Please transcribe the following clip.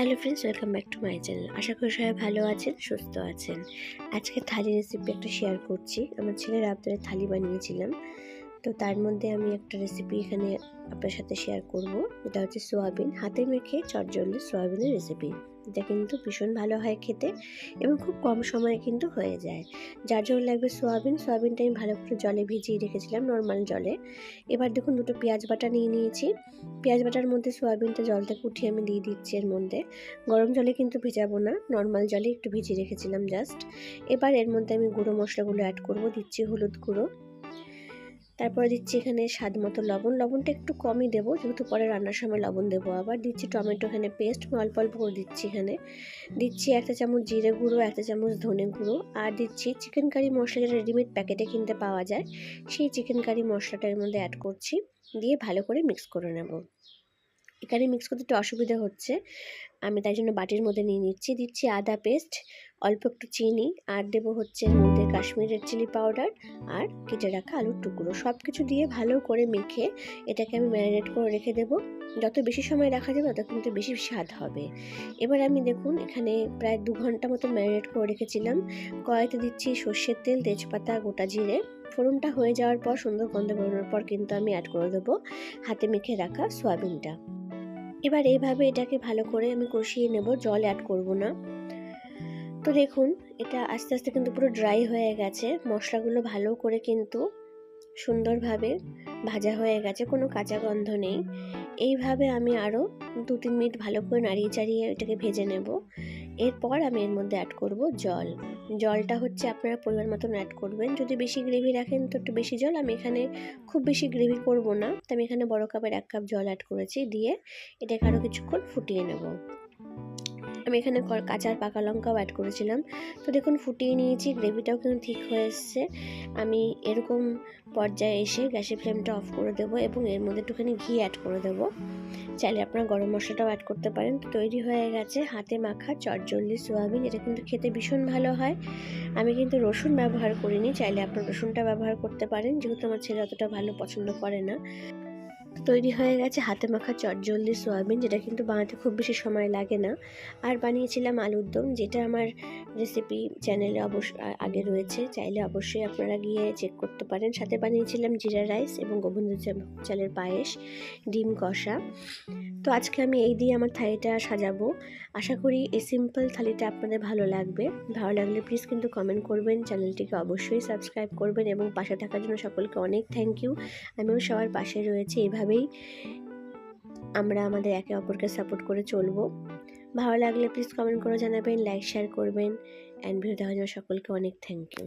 Hello friends welcome back to my channel আশা করি সবাই ভালো আছেন, সুস্থ আছেন। আজকে থালি রেসিপি একটা শেয়ার করছি। আমার ছেলের আবদারে থালি বানিয়েছিলাম। তো তার মধ্যে আমি একটা রেসিপি এখানে আপনার সাথে শেয়ার করব। এটা হচ্ছে সোয়াবিন হাতে মেখে চটজলদি সোয়াবিনের রেসিপি এটা কিন্তু ভীষণ ভালো হয় খেতে এবং খুব কম সময়ে কিন্তু হয়ে যায়। যার জন্য লাগবে সোয়াবিন সোয়াবিনটা আমি ভালো করে জলে ভিজিয়ে রেখেছিলাম নর্মাল জলে। এবার দেখুন দুটো পেঁয়াজ বাটা নিয়ে নিয়েছি। পেঁয়াজ বাটার মধ্যে সোয়াবিনটা জল থেকে উঠিয়ে আমি দিয়ে দিচ্ছি এর মধ্যে। গরম জলে কিন্তু ভেজাবো না। নর্মাল জলে একটু ভিজিয়ে রেখেছিলাম জাস্ট এবার এর মধ্যে আমি গুঁড়ো মশলাগুলো অ্যাড করব। দিচ্ছি হলুদ গুঁড়ো। তারপরে দিচ্ছি এখানে স্বাদ মতো লবণ। লবণটা একটু কমই দেবো, যেহেতু পরে রান্নার সময় লবণ দেবো। আবার দিচ্ছি টমেটো, এখানে পেস্ট অল্প অল্প করে দিচ্ছি এখানে। দিচ্ছি একটা চামচ জিরে গুঁড়ো, একটা চামচ ধনে গুঁড়ো। আর দিচ্ছি চিকেন কারি মশলা যেটা রেডিমেড প্যাকেটে কিনতে পাওয়া যায়। সেই চিকেন কারি মশলাটার মধ্যে অ্যাড করছি, দিয়ে ভালো করে মিক্স করে নেব। এখানে মিক্স করতে একটু অসুবিধা হচ্ছে, আমি তাই জন্য বাটির মধ্যে নিয়ে নিচ্ছি। দিচ্ছি আদা পেস্ট অল্প একটু চিনি আর দেবো হচ্ছে এর মধ্যে কাশ্মীরের চিলি পাউডার আর কেটে রাখা আলুর টুকরো। সব কিছু দিয়ে ভালো করে মেখে এটাকে আমি ম্যারিনেট করে রেখে দেবো। যত বেশি সময় রাখা যাবে, তত কিন্তু বেশি স্বাদ হবে। এবার আমি দেখুন, এখানে প্রায় দু ঘণ্টা মতো ম্যারিনেট করে রেখেছিলাম। কড়াইতে দিচ্ছি সর্ষের তেল, তেজপাতা, গোটা জিরে। ফোড়নটা হয়ে যাওয়ার পর, সুন্দর গন্ধ বেরোনোর পর কিন্তু আমি অ্যাড করে দেবো হাতে মেখে রাখা সয়াবিনটা। এবার এইভাবে এটাকে ভালো করে আমি কষিয়ে নেব, জল অ্যাড করব না। তো দেখুন, এটা আস্তে আস্তে কিন্তু পুরো ড্রাই হয়ে গেছে। মশলাগুলো ভালো করে কিন্তু সুন্দরভাবে ভাজা হয়ে গেছে, কোনো কাঁচা গন্ধ নেই। এইভাবে আমি আরও দু তিন মিনিট ভালো করে নাড়িয়ে চাড়িয়ে এটাকে ভেজে নেব। এরপর আমি এর মধ্যে অ্যাড করব জল। জলটা হচ্ছে আপনারা পরিমাণ মতন অ্যাড করবেন। যদি বেশি গ্রেভি রাখেন তো একটু বেশি জল। আমি এখানে খুব বেশি গ্রেভি করব না। তো আমি এখানে বড় কাপের এক কাপ জল অ্যাড করেছি। দিয়ে এটাকে আরও কিছুক্ষণ ফুটিয়ে নেব। আমি এখানে কাঁচার পাকা লঙ্কাও অ্যাড করেছিলাম। তো দেখুন, ফুটিয়ে নিয়েছি গ্রেভিটাও কিন্তু ঠিক হয়ে এসছে। আমি এরকম পর্যায়ে এসে গ্যাসের ফ্লেমটা অফ করে দেবো এবং এর মধ্যে একটুখানি ঘি অ্যাড করে দেবো। চাইলে আপনারা গরম মশলাটাও অ্যাড করতে পারেন। তো তৈরি হয়ে গেছে হাতে মাখা চটজল্লি সোয়াবিন। এটা কিন্তু খেতে ভীষণ ভালো হয়। আমি কিন্তু রসুন ব্যবহার করিনি। চাইলে আপনার রসুনটা ব্যবহার করতে পারেন। যেহেতু আমার ছেলে অতটা ভালো পছন্দ করে না। তৈরি হয়ে গেছে হাতে মাখা চটজলদি সোয়াবিন, যেটা কিন্তু বানাতে খুব বেশি সময় লাগে না। আর বানিয়েছিলাম আলুর দম, যেটা আমার রেসিপি চ্যানেলে অবশ্য আগে রয়েছে। চাইলে অবশ্যই আপনারা গিয়ে চেক করতে পারেন। সাথে বানিয়েছিলাম জিরা রাইস এবং গোবিন্দ চালের পায়েস, ডিম কষা। তো আজকে আমি এই দিয়ে আমার থালিটা সাজাবো। আশা করি এই সিম্পল থালিটা আপনাদের ভালো লাগবে। ভালো লাগলে প্লিজ কিন্তু কমেন্ট করবেন চ্যানেলটিকে অবশ্যই সাবস্ক্রাইব করবেন এবং পাশে থাকার জন্য সকলকে অনেক থ্যাংক ইউ আমিও সবার পাশে রয়েছে। এইভাবেই আমরা আমাদের একে অপরকে সাপোর্ট করে চলবো। ভালো লাগলে প্লিজ কমেন্ট করে জানাবেন লাইক শেয়ার করবেন অ্যান্ড ভিডিও দেখার জন্য সকলকে অনেক থ্যাংক ইউ